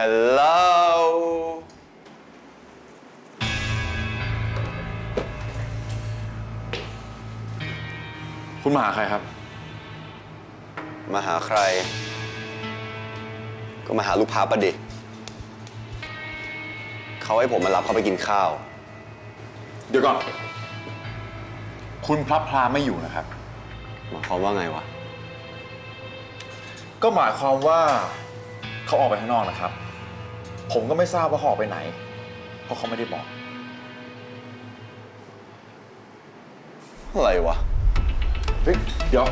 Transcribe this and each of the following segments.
Hello คุณมาหาใครครับ มาหาใคร ก็มาหาลูกพาประดิเขาให้ผมมารับเขาไปกินข้าว เดี๋ยวก่อน คุณพลับพลาไม่อยู่นะครับ หมายความว่าไงวะ ก็หมายความว่าเขาออกไปข้างนอกนะครับ ผมก็ไม่ทราบว่าเขาออกไปไหน เพราะเขาไม่ได้บอก อะไรวะ เฮ้ย เดี๋ยว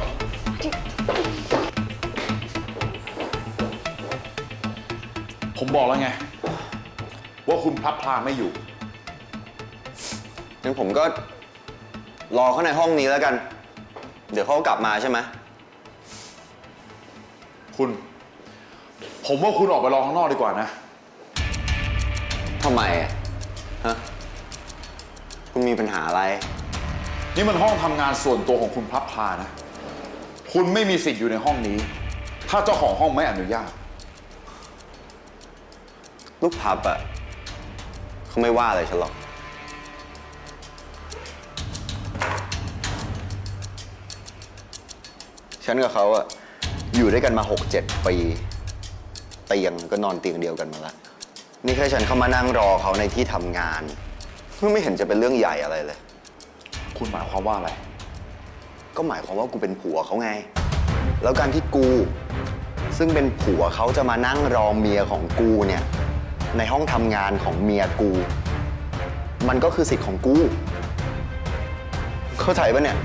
ผมบอกแล้วไง ว่าคุณพลับพลาไม่อยู่ งั้นผมก็ รอเขาในห้องนี้แล้วกัน เดี๋ยวเขาก็กลับมาใช่ไหม คุณ ผมว่าคุณออกไปรอข้างนอกดีกว่านะ ทำไมอะฮะ คุณมีปัญหาอะไร นี่มันห้องทำงานส่วนตัวของคุณพลับพลานะ คุณไม่มีสิทธิ์อยู่ในห้องนี้ ถ้าเจ้าของห้องไม่อนุญาต ลูกพับอะเขาไม่ว่าอะไรฉันหรอก ฉันกับเขาอะอยู่ด้วยกันมา 6-7 ปี เตียงก็นอนเตียงเดียวกันมาแล้ว นี่แค่ฉันเข้ามานั่งรอเขาในที่ทำงานก็ไม่เห็นจะเป็นเรื่องใหญ่อะไรเลย คุณหมายความว่าอะไร ก็หมายความว่ากูเป็นผัวเขาไง แล้วการที่กู ซึ่งเป็นผัวเขาจะมานั่งรอเมียของกูเนี่ย ในห้องทำงานของเมียกู มันก็คือสิทธิ์ของกู เข้าใจปะเนี่ย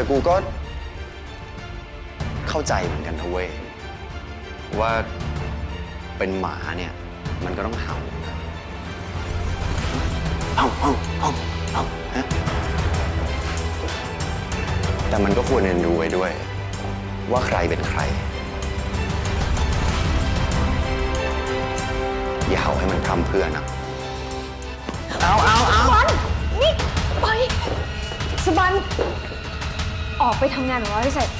แต่กูก็ เข้าใจเหมือนกันนะเว้ย ว่าเป็นหมาเนี่ย มันก็ต้องเห่านะเห่าเห่าเห่าเห่าฮะแต่มันก็ควรเรียนรู้ไว้ด้วย ว่าใครเป็นใคร อย่าเห่าให้มันทำเพื่อนนะเอาเอาเอา ออกไปทำงานของเราให้เสร็จ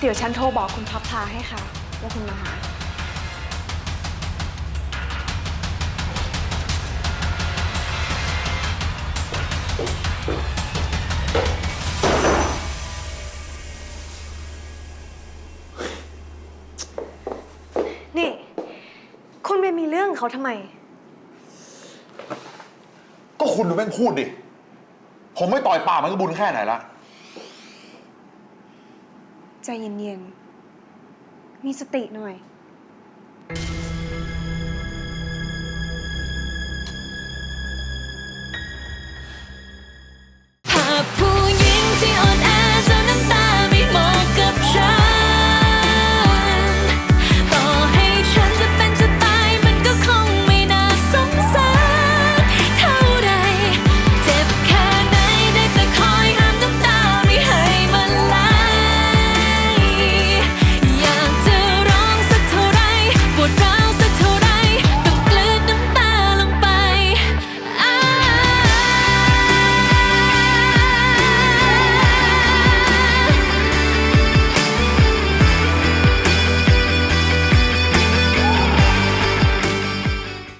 เดี๋ยวฉันโทรบอกคุณพับพาให้ค่ะ ว่าคุณมาหา มีเรื่องเขาทำไม ก็คุณดูแม่งพูดดิ ผมไม่ต่อยปากมันก็บุญแค่ไหนละ ใจเย็นๆ มีสติหน่อย